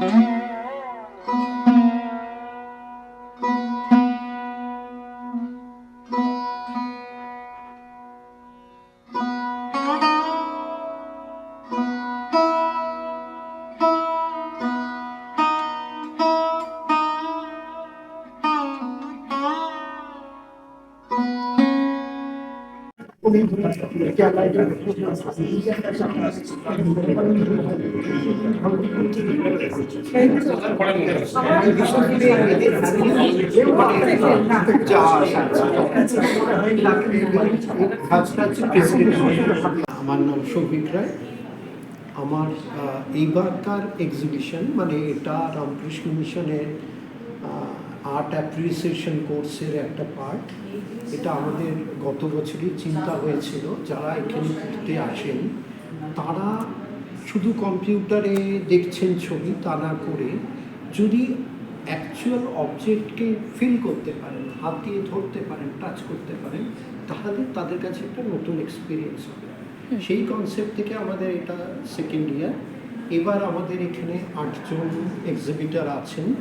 Mm-hmm. আমার নাম সৌভিক রায়। আমার এইবারকার এক্সিবিশন মানে এটা রামকৃষ্ণ মিশনের আর্ট অ্যাপ্রিসিয়েশন কোর্সের একটা পার্ট এটা আমাদের গত বছরই চিন্তা হয়েছিল যারা এখানে ঘুরতে আসেন তারা শুধু কম্পিউটারে দেখছেন ছবি তা না করে যদি অ্যাকচুয়াল অবজেক্টকে ফিল করতে পারেন হাত দিয়ে ধরতে পারেন টাচ করতে পারেন তাহলে তাদের কাছে একটা নতুন এক্সপিরিয়েন্স হবে। সেই কনসেপ্ট থেকে আমাদের এটা সেকেন্ড ইয়ার এবার আমাদের এখানে আটজন এক্সিবিটার আছেন।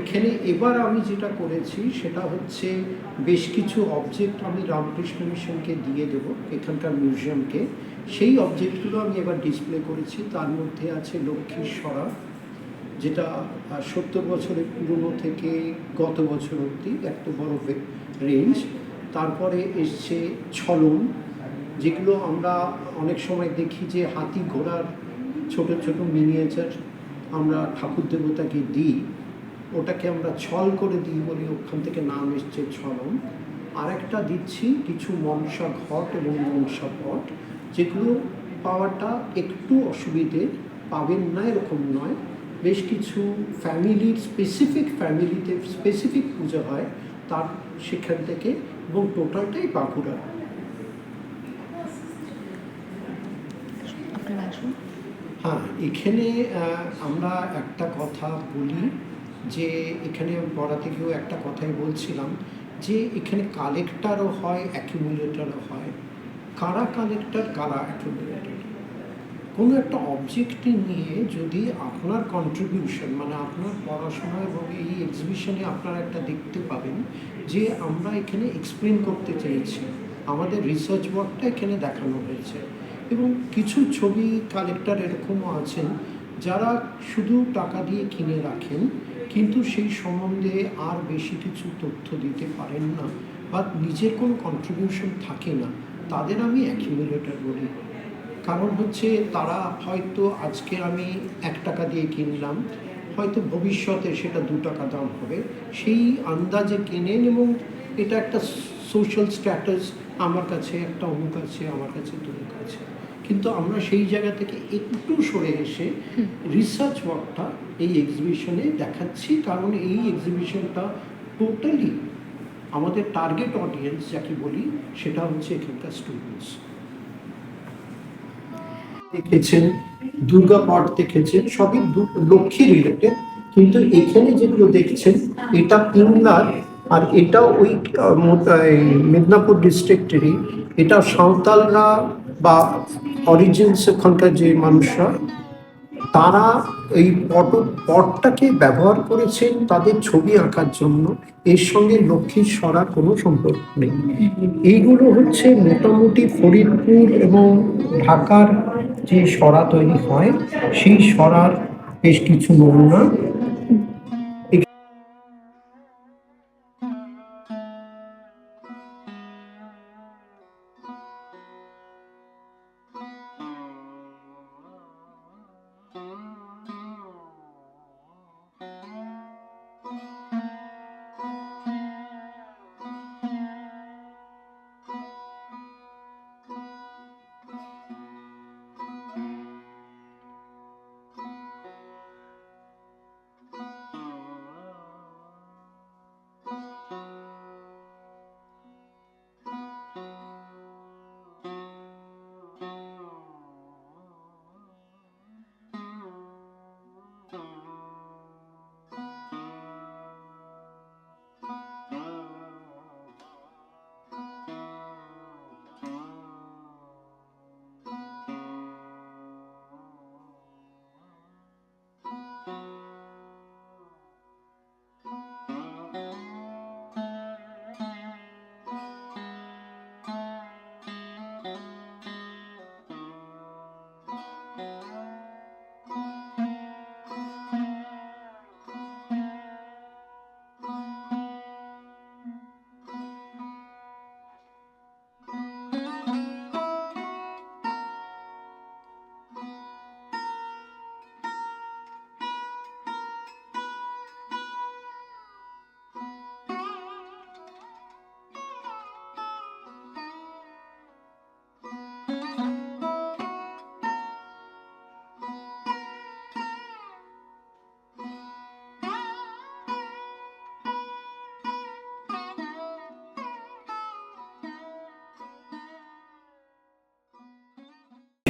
এখানে এবার আমি যেটা করেছি, সেটা হচ্ছে বেশ কিছু অবজেক্ট আমি রামকৃষ্ণ মিশনকে দিয়ে দেবো, এখানকার মিউজিয়ামকে সেই অবজেক্টগুলো আমি এবার ডিসপ্লে করেছি। তার মধ্যে আছে লক্ষ্মীর সরা যেটা সত্তর বছরের পুরনো থেকে গত বছর অবধি একটা বড় রেঞ্জ তারপরে এসছে ছলন যেগুলো আমরা অনেক সময় দেখি যে হাতি ঘোড়ার ছোট ছোট মিনিয়েচার আমরা ঠাকুর দেবতাকে দিই। ওটাকে আমরা ছল করে দিই বলি ওখান থেকে নাম এসছে ছলন আরেকটা দিচ্ছি কিছু মনসা ঘট এবং মনসা পট যেগুলো পাওয়াটা একটু অসুবিধে পাবেন না এরকম নয়। বেশ কিছু ফ্যামিলির স্পেসিফিক ফ্যামিলিতে স্পেসিফিক পুজো হয় তার সেখান থেকে এবং টোটালটাই বাঁকুড়া। হ্যাঁ এখানে আমরা একটা কথা বলি। যে এখানে পড়া থেকেও একটা কথাই বলছিলাম যে এখানে কালেক্টারও হয় অ্যাকিউমুলেটারও হয়। কারা কালেক্টার, কারা অ্যাকিউমুলেটর কোনো একটা অবজেক্ট নিয়ে যদি আপনার কন্ট্রিবিউশন মানে আপনার পড়াশোনা এবং এই এক্সিবিশনে আপনারা একটা দেখতে পাবেন যে আমরা এখানে এক্সপ্লেন করতে চেয়েছি। আমাদের রিসার্চ ওয়ার্কটা এখানে দেখানো হয়েছে। এবং কিছু ছবি কালেক্টর এরকমও আছেন যারা শুধু টাকা দিয়ে কিনে রাখেন কিন্তু সেই সম্বন্ধে আর বেশি কিছু তথ্য দিতে পারেন না বা নিজের কোনো কন্ট্রিবিউশন থাকে না। তাদের আমি অ্যাকিউমুলেটর বলি। কারণ হচ্ছে তারা হয়তো আজকে আমি এক টাকা দিয়ে কিনলাম, হয়তো ভবিষ্যতে সেটা দু টাকা দাম হবে। সেই আন্দাজে কেনেন এবং এটা একটা সোশ্যাল স্ট্যাটাস আমার কাছে, একটা অমুক আছে, আমার কাছে তমুক আছে। কিন্তু আমরা সেই জায়গা থেকে একটু সরে এসে রিসার্চ ওয়ার্কটা এই এক্সিবিশনে দেখাচ্ছি। কারণ এই এক্সিবিশনটা টোটালি আমাদের টার্গেট অডিয়েন্স যাকে বলি সেটা হচ্ছে এখানকার স্টুডেন্টস দেখেছেন দুর্গা পাঠ দেখেছেন সবই লক্ষ্মী রিলেটেড কিন্তু এখানে যেগুলো দেখছেন এটা পিংলার আর এটা ওই মেদিনীপুর ডিস্ট্রিক্টেরই এটা সাঁওতালরা বা অরিজিনস ওখানকার যে মানুষরা, তারা এই পট, পটটাকে ব্যবহার করেছেন তাদের ছবি আঁকার জন্য। এর সঙ্গে লক্ষ্মীর সরার কোনো সম্পর্ক নেই। এইগুলো হচ্ছে মোটামুটি ফরিদপুর এবং ঢাকার যে সরা তৈরি হয়, সেই সরার বেশ কিছু নমুনা।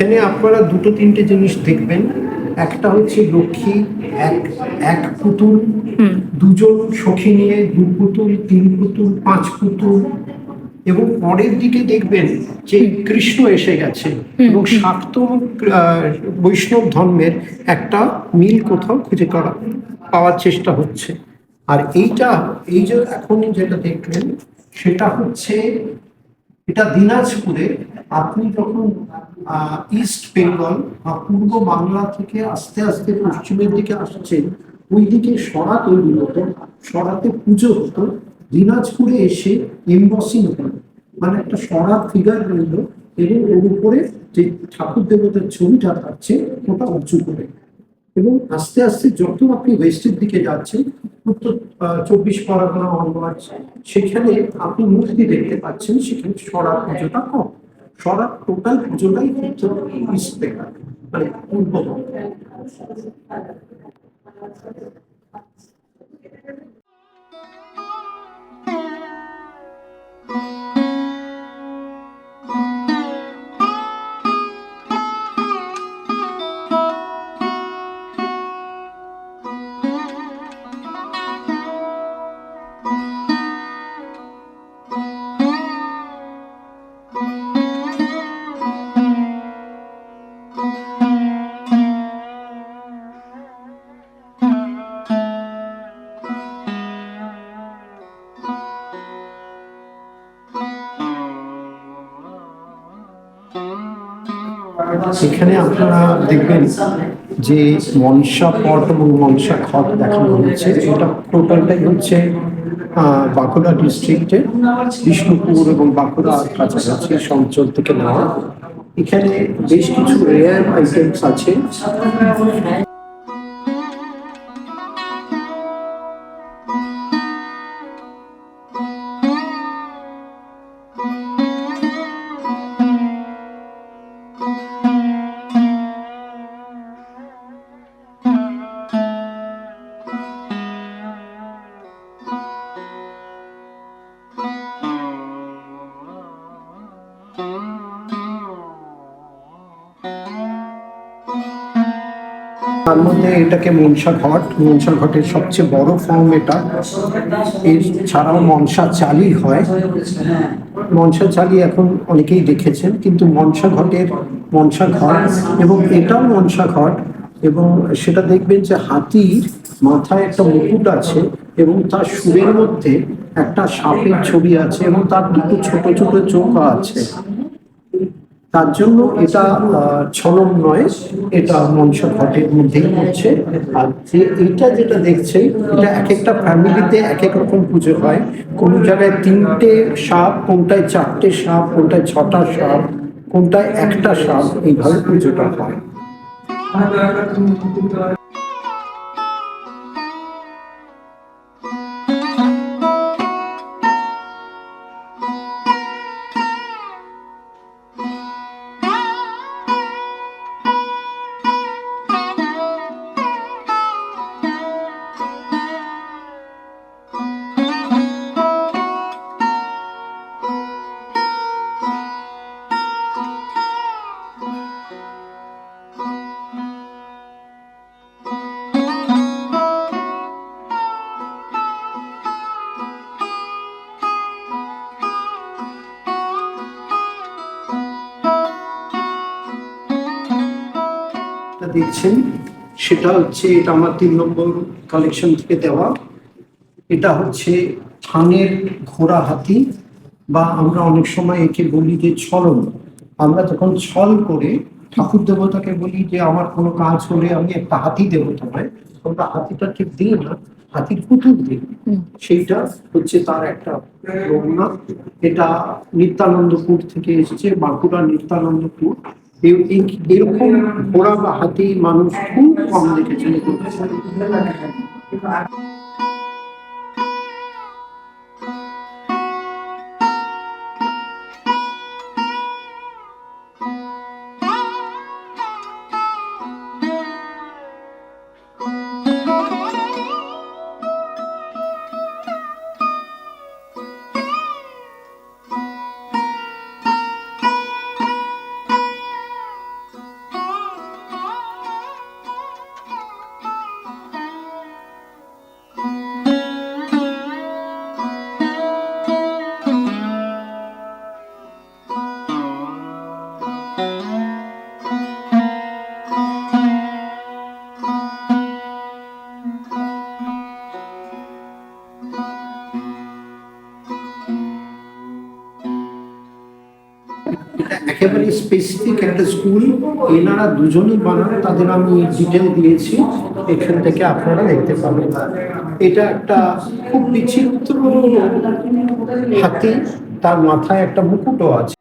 এখানে আপনারা দুটো তিনটে জিনিস দেখবেন। একটা হচ্ছে লক্ষ্মী এক এক পুতুল দুজন সখী নিয়ে দু পুতুল তিন পুতুল পাঁচ পুতুল এবং পরের দিকে দেখবেন যে কৃষ্ণ এসে গেছে এবং শাক্ত বৈষ্ণব ধর্মের একটা মিল কোথাও খুঁজে করা পাওয়ার চেষ্টা হচ্ছে। আর এইটা এই যে এখন যেটা দেখলেন সেটা হচ্ছে এটা দিনাজপুরে আপনি যখন ইস্ট বেঙ্গল বা পূর্ব বাংলা থেকে আস্তে আস্তে পশ্চিমের দিকে আসছেন ওই দিকে সরা তৈরি হতো, সরাতে পুজো হতো, দিনাজপুরে এসে এমবসিং হলো। মানে একটা সরা ফিগার রইল এবং ওর উপরে যে ঠাকুর দেবতার ছবিটা থাকছে, ওটা উঁচু করে। এবং আস্তে আস্তে যত আপনি ওয়েস্টের দিকে যাচ্ছেন উত্তর চব্বিশ পরগনা অনওয়ার্ড সেখানে আপনি মূর্তি দেখতে পাচ্ছেন, সেখানে সরা পুজোটা কম। সরা টোটাল পুজোটাই হচ্ছে ইস্ট বেঙ্গল মানে পূর্ববঙ্গ সেখানে আপনারা দেখবেন যে মনসা পট এবং মনসা খট দেখানো হয়েছে। এটা টোটালটাই হচ্ছে বাঁকুড়া ডিস্ট্রিক্টে বিষ্ণুপুর এবং বাঁকুড়া কাছাকাছি সঞ্চল থেকে নেওয়া। এখানে বেশ কিছু রেয়ার আইটেমস আছে। তার মধ্যে এটাকে মনসা ঘট মনসা ঘটের সবচেয়ে বড় ফর্ম এটা। এর ছাড়াও মনসা চালি হয়। মনসা চালি এখন অনেকেই দেখেছেন, কিন্তু মনসা ঘটের মনসা ঘট এবং এটাও মনসা ঘট এবং সেটা দেখবেন যে হাতির মাথায় একটা মুকুট আছে এবং তার সুরের মধ্যে একটা সাপের ছবি আছে এবং তার দুটো ছোট ছোট চোখ আছে। তার জন্য এটা ছলম নয়, এটা মনসা ঘটের মধ্যেই হচ্ছে। আর যে এইটা যেটা দেখছে, এটা এক একটা ফ্যামিলিতে এক এক রকম পুজো হয়। কোন জায়গায় তিনটে সাপ, কোনটায় চারটে সাপ, কোনটায় ছটা সাপ, কোনটায় একটা সাপ, এইভাবে পুজোটা হয়। দেখছেন সেটা হচ্ছে এটা আমার তিন নম্বর কালেকশন থেকে দেওয়া। এটা হচ্ছে থানের ঘোড়া হাতি বা আমরা অনেক সময় একে বলি যে ছলন। আমরা যখন ছল করে ঠাকুর দেবতাকে বলি যে আমার কোনো কাজ হলে আমি একটা হাতি দেবো তোমায় আমরা হাতিটা ঠিক দিই না হাতির পুতুল দিই। সেইটা হচ্ছে তার একটা রমনা এটা নিত্যানন্দপুর থেকে এসেছে বাঁকুড়া নিত্যানন্দপুর। এরকম ঘোড়া বা হাতি মানুষ খুব কম দেখেছেন। একেবারে স্পেসিফিক একটা স্কুল এনারা দুজনই বানান, তাদের আমি ডিটেল দিয়েছি, এখান থেকে আপনারা দেখতে পাবেন। এটা একটা খুব বিচিত্র হাতি, তার মাথায় একটা মুকুটও আছে।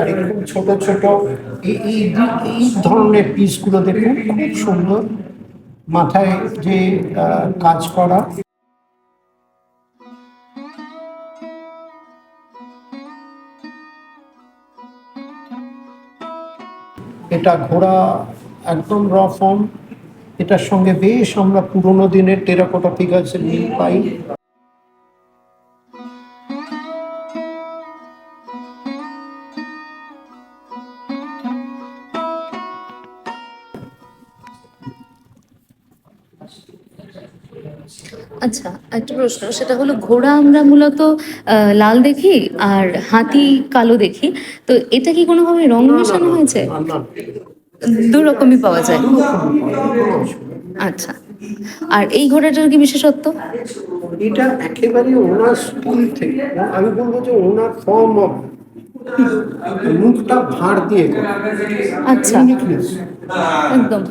আর এরকম ছোট ছোট, এই এই ধরনের পিসগুলো দেখুন, খুব সুন্দর। মাথায় যে কাজ করা। এটা ঘোড়া একদম র ফর্ম এটার সঙ্গে বেশ আমরা পুরোনো দিনের টেরাকোটা ফিগার্সের মিল পাই। আচ্ছা একটা প্রশ্ন সেটা হলো ঘোড়া আমরা মূলত লাল দেখি আর হাতি কালো দেখি তো এটা কি কোনোভাবে রং মেশানো হয়েছে? দু রকমই পাওয়া যায়। আচ্ছা আর এই ঘোড়াটার কি বিশেষত্ব? এটা একেবারে ওনার স্কুল থেকে আমি বলব যে ওনার ফর্ম অফ মুখটা ভাঁড় দিয়ে আচ্ছা। একদম?